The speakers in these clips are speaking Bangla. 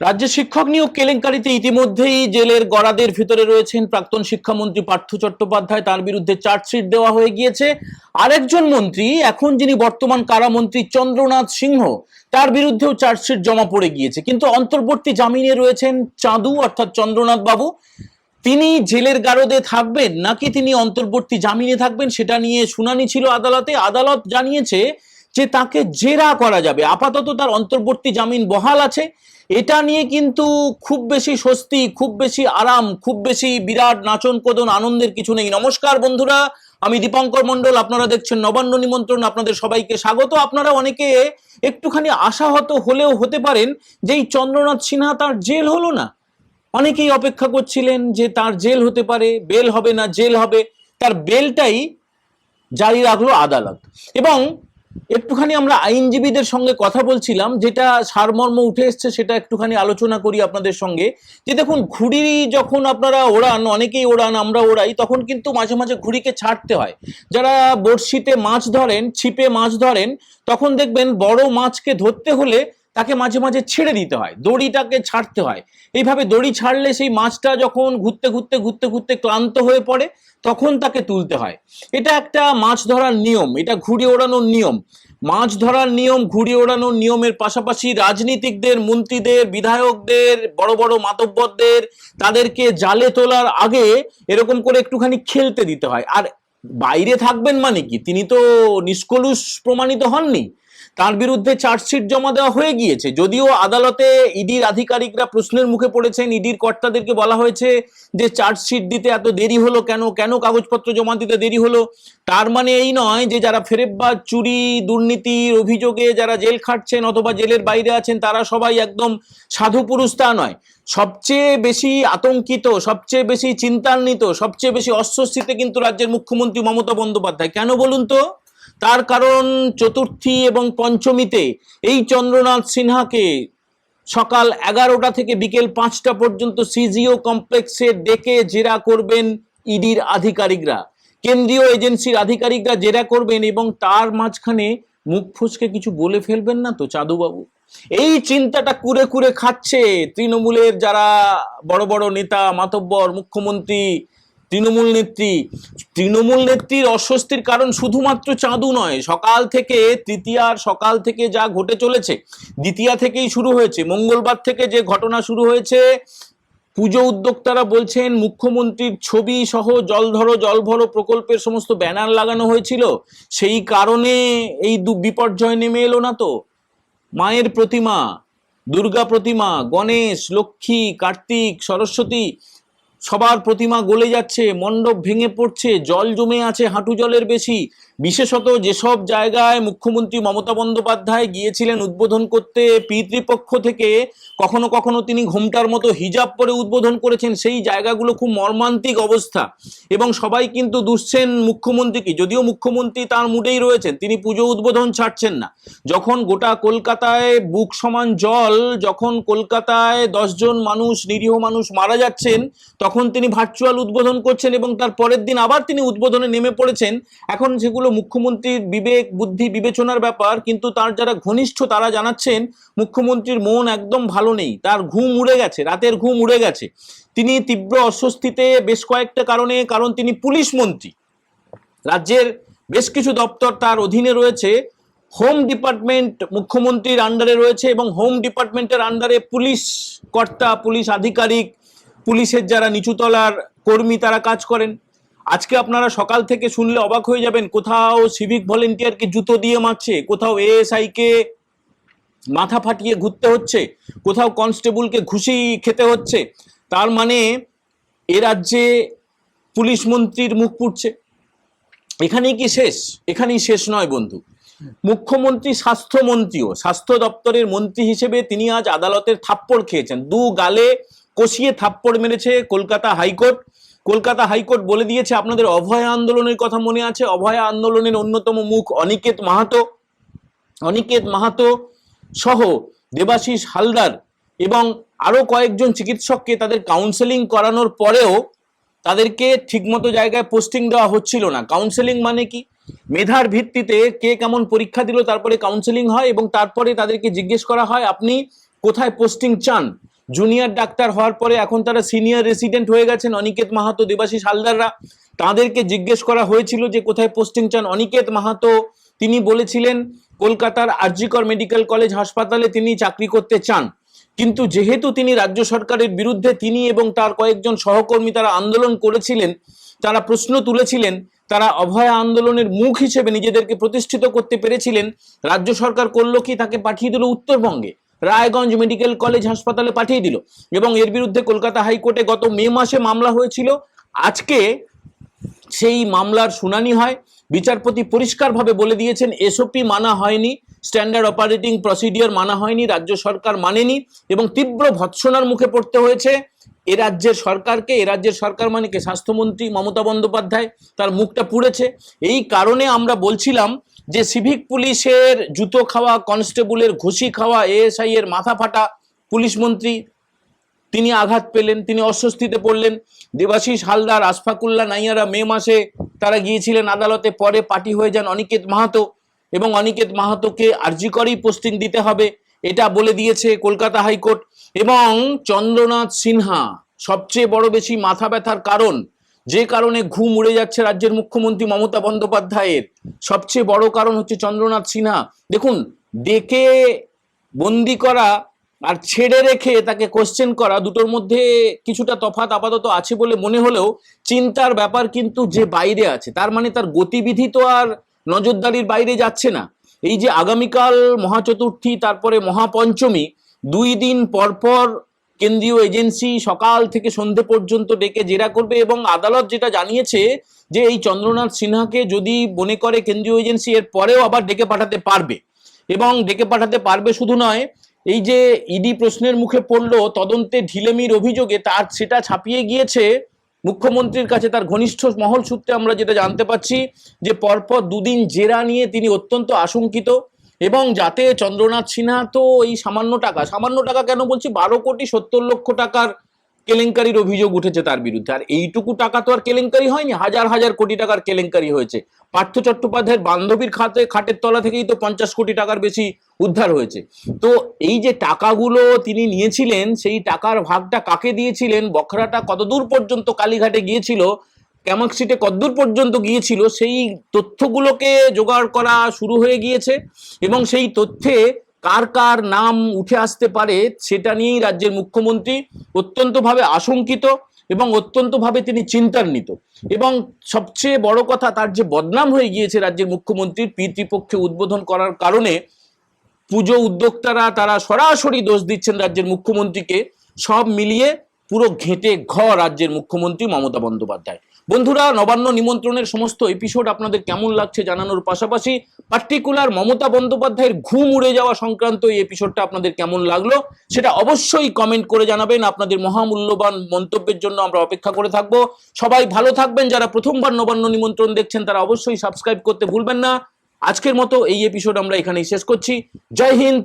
রাজ্যের শিক্ষক নিয়োগ কেলেঙ্কারিতে ইতিমধ্যেই জেলের গড়াদের ভিতরে রয়েছেন প্রাক্তন শিক্ষামন্ত্রী পার্থ চট্টোপাধ্যায়। তার বিরুদ্ধে চার্জশিট দেওয়া হয়ে গিয়েছে। আরেকজন মন্ত্রী, এখন যিনি বর্তমান কারামন্ত্রী চন্দ্রনাথ সিংহ, তার বিরুদ্ধেও চার্জশিট জমা পড়ে গিয়েছে। কিন্তু অন্তর্বর্তী জামিনে রয়েছেন চাঁদু, অর্থাৎ চন্দ্রনাথ বাবু। তিনি জেলের গারদে থাকবেন নাকি তিনি অন্তর্বর্তী জামিনে থাকবেন সেটা নিয়ে শুনানি ছিল আদালতে। আদালত জানিয়েছে যে তাকে জেরা করা যাবে। আপাতত তার অন্তর্বর্তী জামিন বহাল আছে। এটা নিয়ে কিন্তু খুব বেশি স্বস্তি, খুব বেশি আরাম, খুব বেশি বিরাট নাচন কোদন আনন্দের কিছু নেই। নমস্কার বন্ধুরা, আমি দীপঙ্কর মণ্ডল, আপনারা দেখছেন নবান্ন নিমন্ত্রণ, আপনাদের সবাইকে স্বাগত। আপনারা অনেকে একটুখানি আশাহত হলেও হতে পারেন যে এই চন্দ্রনাথ সিনহা তার জেল হলো না। অনেকেই অপেক্ষা করছিলেন যে তার জেল হতে পারে, বেল হবে না, জেল হবে। তার বেলটাই জারি রাখল আদালত। এবং একটুখানি আমরা আইনজীবীদের সঙ্গে কথা বলছিলাম, যেটা সারমর্ম উঠে এসছে সেটা একটুখানি আলোচনা করি আপনাদের সঙ্গে। যে দেখুন ঘুড়ি যখন আপনারা ওড়ান, অনেকেই ওড়ান, আমরা ওড়াই, তখন কিন্তু মাঝে মাঝে ঘুড়িকে ছাড়তে হয়। যারা বড়শিতে মাছ ধরেন, ছিপে মাছ ধরেন, তখন দেখবেন বড় মাছকে ধরতে হলে তাকে মাঝে মাঝে ছেড়ে দিতে হয়, দড়িটাকে ছাড়তে হয়। এইভাবে দড়ি ছাড়লে সেই মাছটা যখন ঘুরতে ঘুরতে ঘুরতে ঘুরতে ক্লান্ত হয়ে পড়ে, তখন তাকে তুলতে হয়। এটা একটা মাছ ধরার নিয়ম, এটা ঘুড়ি ওড়ানোর নিয়ম। মাছ ধরার নিয়ম, ঘুড়ি ওড়ানোর নিয়মের পাশাপাশি রাজনীতিকদের, মন্ত্রীদের, বিধায়কদের, বড় বড় মাতব্বরদের, তাদেরকে জালে তোলার আগে এরকম করে একটুখানি খেলতে দিতে হয়। আর বাইরে থাকবেন মানে কি? তিনি তো নিষ্কলুষ প্রমাণিত হননি। তার বিরুদ্ধে চার্জশিট জমা দেওয়া হয়ে গিয়েছে। যদিও আদালতে ইডির আধিকারিকরা প্রশ্নের মুখে পড়েছেন, ইডির কর্তাদেরকে বলা হয়েছে যে চার্জশিট দিতে এত দেরি হলো কেন কেন কাগজপত্র জমা দিতে দেরি হলো? তার মানে এই নয় যে যারা ফেরেববাজ চুরি, দুর্নীতির অভিযোগে যারা জেল খাটছেন অথবা জেলের বাইরে আছেন, তারা সবাই একদম সাধু পুরুষ তা নয়। সবচেয়ে বেশি আতঙ্কিত, সবচেয়ে বেশি চিন্তান্বিত, সবচেয়ে বেশি অস্বস্তিতে কিন্তু রাজ্যের মুখ্যমন্ত্রী মমতা বন্দ্যোপাধ্যায়। কেন বলুন তো? তার কারণ চতুর্থী এবং পঞ্চমীতে এই চন্দ্রনাথ সিনহাকে সকাল এগারোটা থেকে বিকেল পাঁচটা পর্যন্ত সিজিও কমপ্লেক্সে ডেকে জেরা করবেন ইডির আধিকারিকরা। কেন্দ্রীয় এজেন্সির আধিকারিকরা জেরা করবেন এবং তার মাঝখানে মুখ ফুসকে কিছু বলে ফেলবেন না তো, চাঁদুবাবু? এই চিন্তাটা কুরে কুরে খাচ্ছে তৃণমূলের যারা বড় বড় নেতা, মাতব্বর, মুখ্যমন্ত্রী তৃণমূল নেত্রী। তৃণমূল নেত্রীর অস্বস্তির কারণ শুধুমাত্র চাঁদু নয়, সকাল থেকে তৃতীয়ার সকাল থেকে যা ঘটে চলেছে, দ্বিতীয়া থেকেই শুরু হয়েছে। মঙ্গলবার থেকে যে ঘটনা শুরু হয়েছে, পুজো উদ্যোক্তারা বলছেন, মুখ্যমন্ত্রীর ছবি সহ জল ধরো, জল ভরো প্রকল্পের সমস্ত ব্যানার লাগানো হয়েছিল। সেই কারণে এই দু বিপর্যয় নেমে এলো না তো। মায়ের প্রতিমা, দুর্গা প্রতিমা, গণেশ, লক্ষ্মী, কার্তিক, সরস্বতী সবার প্রতিমা গলে যাচ্ছে, মণ্ডপ ভেঙে পড়ছে, জল জমে আছে হাঁটু জলের বেশি। বিশেষত যেসব জায়গায় মুখ্যমন্ত্রী মমতা বন্দ্যোপাধ্যায় গিয়েছিলেন উদ্বোধন করতে, পিতৃপক্ষ থেকে কখনো কখনো তিনি ঘোমটার মতো হিজাব পরে উদ্বোধন করেছেন, সেই জায়গাগুলো খুব মর্মান্তিক অবস্থা। এবং সবাই কিন্তু দুষছেন মুখ্যমন্ত্রীকে, যদিও মুখ্যমন্ত্রী তার মুডেই রয়েছেন, তিনি পুজো উদ্বোধন ছাড়ছেন না। যখন গোটা কলকাতায় বুক সমান জল, যখন কলকাতায় দশজন মানুষ, নিরীহ মানুষ মারা যাচ্ছেন তখন তিনি ভার্চুয়াল উদ্বোধন করছেন এবং তার পরের দিন আবার তিনি উদ্বোধনে নেমে পড়েছেন। এখন সেগুলো মুখ্যমন্ত্রীর বিবেক, বুদ্ধি, বিবেচনার ব্যাপার, কিন্তু তার যারা ঘনিষ্ঠ তারা জানাচ্ছেন, মুখ্যমন্ত্রীর মন একদম ভালো নেই। তার ঘুম উড়ে গেছে, রাতের ঘুম উড়ে গেছে। তিনি তীব্র অস্বস্তিতে বেশ কয়েকটা কারণে, কারণ তিনি পুলিশ মন্ত্রী। রাজ্যের বেশ কিছু দপ্তর তার অধীনে রয়েছে। হোম ডিপার্টমেন্ট মুখ্যমন্ত্রীর আন্ডারে রয়েছে এবং হোম ডিপার্টমেন্টের আন্ডারে পুলিশ কর্তা, পুলিশ আধিকারিক পুলিশের যারা নিচুতলার কর্মী তারা কাজ করেন। আজকে আপনারা সকাল থেকে শুনলে অবাক হয়ে যাবেন, কোথাও সিভিক ভলেন্টিয়ারকে জুতো দিয়ে মারছে, কোথাও এএসআই কে মাথা ফাটিয়ে ঘুরতে হচ্ছে, কোথাও কনস্টেবলকে ঘুষি খেতে হচ্ছে। তার মানে এ রাজ্যে পুলিশ মন্ত্রীর মুখ পুড়ছে। এখানেই কি শেষ? এখানেই শেষ নয় বন্ধু। মুখ্যমন্ত্রী, স্বাস্থ্যমন্ত্রীও, স্বাস্থ্য দপ্তরের মন্ত্রী হিসেবে তিনি আজ আদালতের থাপ্পড় খেয়েছেন। দু গালে কষিয়ে থাপ্পড় মেরেছে কলকাতা হাইকোর্ট। কলকাতা হাইকোর্ট বলে দিয়েছে, আপনাদের অভয় আন্দোলনের কথা মনে আছে? অভয় আন্দোলনের অন্যতম মুখ অনিকেত মাহাতো। অনিকেত মাহাতো সহ দেবাশিস হালদার এবং আরও কয়েকজন চিকিৎসককে তাদের কাউন্সেলিং করানোর পরেও তাদেরকে ঠিকমতো জায়গায় পোস্টিং দেওয়া হচ্ছিল না। কাউন্সেলিং মানে কি? মেধার ভিত্তিতে কে কেমন পরীক্ষা দিল, তারপরে কাউন্সেলিং হয় এবং তারপরে তাদেরকে জিজ্ঞেস করা হয়, আপনি কোথায় পোস্টিং চান? জুনিয়র ডাক্তার হওয়ার পরে এখন তারা সিনিয়র রেসিডেন্ট হয়ে গেছেন অনিকেত মাহাতো, দেবাশিস হালদাররা। তাদেরকে জিজ্ঞেস করা হয়েছিল যে কোথায় পোস্টিং চান অনিকেত মাহাতো। তিনি বলেছিলেন, কলকাতার আরজিকর মেডিকেল কলেজ হাসপাতালে তিনি চাকরি করতে চান। কিন্তু যেহেতু তিনি রাজ্য সরকারের বিরুদ্ধে তিনি এবং তার কয়েকজন সহকর্মী তারা আন্দোলন করেছিলেন, তারা প্রশ্ন তুলেছিলেন, তারা অভয় আন্দোলনের মুখ হিসেবে নিজেদেরকে প্রতিষ্ঠিত করতে পেরেছিলেন। রাজ্য সরকার করল কি, তাকে পাঠিয়ে দিল উত্তরবঙ্গে। রায়গঞ্জ মেডিকেল কলেজ হাসপাতালে পাঠিয়ে দিল। এবং এর বিরুদ্ধে কলকাতা হাইকোর্টে গত মে মাসে মামলা হয়েছিল। আজকে সেই মামলার শুনানি হয়। বিচারপতি পরিষ্কারভাবে বলে দিয়েছেন, এসওপি মানা হয়নি, স্ট্যান্ডার্ড অপারেটিং প্রসিডিওর মানা হয়নি, রাজ্য সরকার মানেনি, এবং তীব্র ভৎসনার মুখে পড়তে হয়েছে। এ রাজ্যের সরকারকে, এ রাজ্যের সরকার মানে কে? স্বাস্থ্যমন্ত্রী মমতা বন্দ্যোপাধ্যায় তার মুখটা পুড়েছে। এই কারণে আমরা বলছিলাম যে সিভিক পুলিশের জুতো খাওয়া, কনস্টেবলের ঘুষি খাওয়া, এএসআই এর মাথা ফাটা পুলিশ মন্ত্রী, তিনি আঘাত পেলেন, তিনি অস্বস্তিতে পড়লেন। দেবাশিস হালদার আশফাকুল্লা নাইয়ারা মে মাসে তারা গিয়েছিলেন আদালতে, পরে পার্টি হয়ে যান অনিকেত মাহাতো এবং অনিকেত মাহাতোকে আর্জি করেই পোস্টিং দিতে হবে, এটা বলে দিয়েছে কলকাতা হাইকোর্ট। এবং চন্দ্রনাথ সিনহা সবচেয়ে বড় বেশি মাথা ব্যথার কারণ, যে কারণে ঘুম উড়ে যাচ্ছে রাজ্যের মুখ্যমন্ত্রী মমতা বন্দ্যোপাধ্যায়ের। সবচেয়ে বড় কারণ হচ্ছে চন্দ্রনাথ সিনহা। দেখুন, ডেকে বন্দি করা আর ছেড়ে রেখে তাকে কোশ্চেন করা দুটোর মধ্যে কিছুটা তফাৎ আপাতত আছে বলে মনে হলেও চিন্তার ব্যাপার কিন্তু যে বাইরে আছে, তার মানে তার গতিবিধি তো আর নজরদারির বাইরে যাচ্ছে না। এই যে আগামীকাল মহাচতুর্থী, তারপরে মহাপঞ্চমী দুই দিন পর পর কেন্দ্রীয় এজেন্সি সকাল থেকে সন্ধে পর্যন্ত ডেকে জেরা করবে এবং আদালত যেটা জানিয়েছে যে এই চন্দ্রনাথ সিনহাকে যদি মনে করে কেন্দ্রীয় এজেন্সি এর পরেও আবার ডেকে পাঠাতে পারবে এবং ডেকে পাঠাতে পারবে শুধু নয়, এই যে ইডি প্রশ্নের মুখে পড়ল, তদন্তে ঢিলেমির অভিযোগে তার সেটা ছাপিয়ে গিয়েছে। মুখ্যমন্ত্রীর কাছে তার ঘনিষ্ঠ মহল সূত্রে আমরা যেটা জানতে পাচ্ছি যে পরপর দুদিন জেরা নিয়ে তিনি অত্যন্ত আশঙ্কিত। এবং যাতে চন্দ্রনাথ সিনহা তো এই সামান্য টাকা সামান্য টাকা কেন বলছি? বারো কোটি সত্তর লক্ষ টাকার কেলেঙ্কারির অভিযোগ উঠেছে তার বিরুদ্ধে। আর এইটুকু টাকা তো আর কেলেঙ্কারি হয়নি, হাজার হাজার কোটি টাকার কেলেঙ্কারি হয়েছে। পার্থ চট্টোপাধ্যায়ের বান্ধবীর খাতে, খাটের তলা থেকেই তো পঞ্চাশ কোটি টাকার বেশি উদ্ধার হয়েছে। তো এই যে টাকাগুলো তিনি নিয়েছিলেন, সেই টাকার ভাগটা কাকে দিয়েছিলেন? বখরাটা কতদূর পর্যন্ত কালীঘাটে গিয়েছিল? ক্যামাক্সিটে কতদূর পর্যন্ত গিয়েছিল, সেই তথ্যগুলোকে জোগাড় করা শুরু হয়ে গিয়েছে এবং সেই তথ্যে কার কার নাম উঠে আসতে পারে সেটা নিয়েই রাজ্যের মুখ্যমন্ত্রী অত্যন্তভাবে আশঙ্কিত এবং অত্যন্তভাবে তিনি চিন্তান্বিত। এবং সবচেয়ে বড় কথা, তার যে বদনাম হয়ে গিয়েছে রাজ্যের মুখ্যমন্ত্রীর পিতৃপক্ষে উদ্বোধন করার কারণে পুজো উদ্যোক্তারা, তারা সরাসরি দোষ দিচ্ছেন রাজ্যের মুখ্যমন্ত্রীকে। সব মিলিয়ে পুরো ঘেঁটে ঘ রাজ্যের মুখ্যমন্ত্রী মমতা বন্দ্যোপাধ্যায়। বন্ধুরা, নবান্ন নিমন্ত্রণের সমস্ত এপিসোড আপনাদের কেমন লাগছে জানানোর পাশাপাশি পার্টিকুলার মমতা বন্দ্যোপাধ্যায়ের ঘুম উড়ে যাওয়া সংক্রান্ত এই এপিসোডটা আপনাদের কেমন লাগল সেটা অবশ্যই কমেন্ট করে জানাবেন। আপনাদের মহামূল্যবান মন্তব্যের জন্য আমরা অপেক্ষা করে থাকব। সবাই ভালো থাকবেন। যারা প্রথমবার নবান্ন নিমন্ত্রণ দেখছেন, তারা অবশ্যই সাবস্ক্রাইব করতে ভুলবেন না। আজকের মতো এই এপিসোড আমরা এখানেই শেষ করছি। জয় হিন্দ,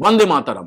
বন্দে মাতারাম।